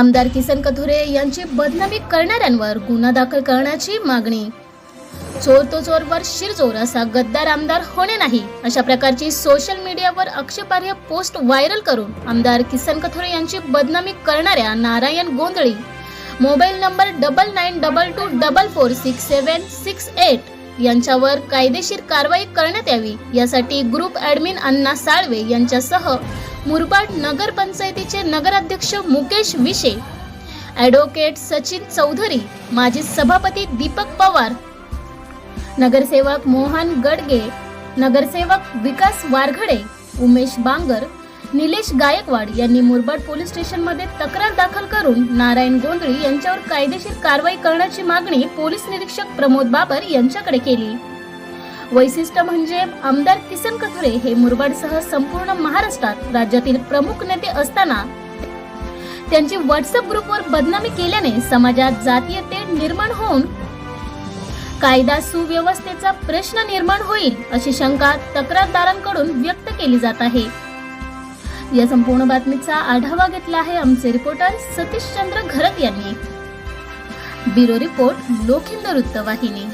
आमदार किसन कथोरे यांची बदनामी करणाऱ्यांवर गुन्हा दाखल करण्याची मागणी. चोर तो चोरवर शिरजोर असा गद्दार आमदार होणे नाही अशा प्रकारची सोशल मीडियावर आक्षेपार्ह पोस्ट व्हायरल करून आमदार किसन कथोरे यांची बदनामी करणाऱ्या Narayan Gondhali. Mobile number double nine double two double four six seven six eight यांच्यावर कायदेशीर कारवाई करण्यात यावी यासाठी ग्रुप ॲडमिन अण्णा साळवे यांच्यासह मुरबाड नगर पंचायतीचे नगराध्यक्ष मुकेश विशे. ॲडव्होकेट सचिन चौधरी माजी सभापती दीपक पवार. नगरसेवक मोहन गडगे नगरसेवक विकास वारघडे उमेश बांगर निलेश गायकवाड यांनी मुरबाड पोलीस स्टेशनमध्ये तक्रार दाखल करून नारायण गोंधळी यांच्यावर कायदेशीर कारवाई करण्याची मागणी पोलीस निरीक्षक प्रमोद बाबर यांच्याकडे केली. वैशिष्ट्य म्हणजे आमदार किसन कथोरे हे मुरबाडसह संपूर्ण महाराष्ट्रात राज्यातील प्रमुख नेते असताना त्यांची व्हॉट्सअप ग्रुपवर बदनामी केल्याने समाजात जातीय तेढ निर्माण होऊन कायदा सुव्यवस्थेचा प्रश्न निर्माण होईल अशी शंका तक्रारदारांकडून व्यक्त केली जात आहे. या संपूर्ण बातमीचा आढावा घेतला आहे आमचे रिपोर्टर सतीश चंद्र घरत यांनी. ब्युरो रिपोर्ट लोखिंद वृत्तवाहिनी.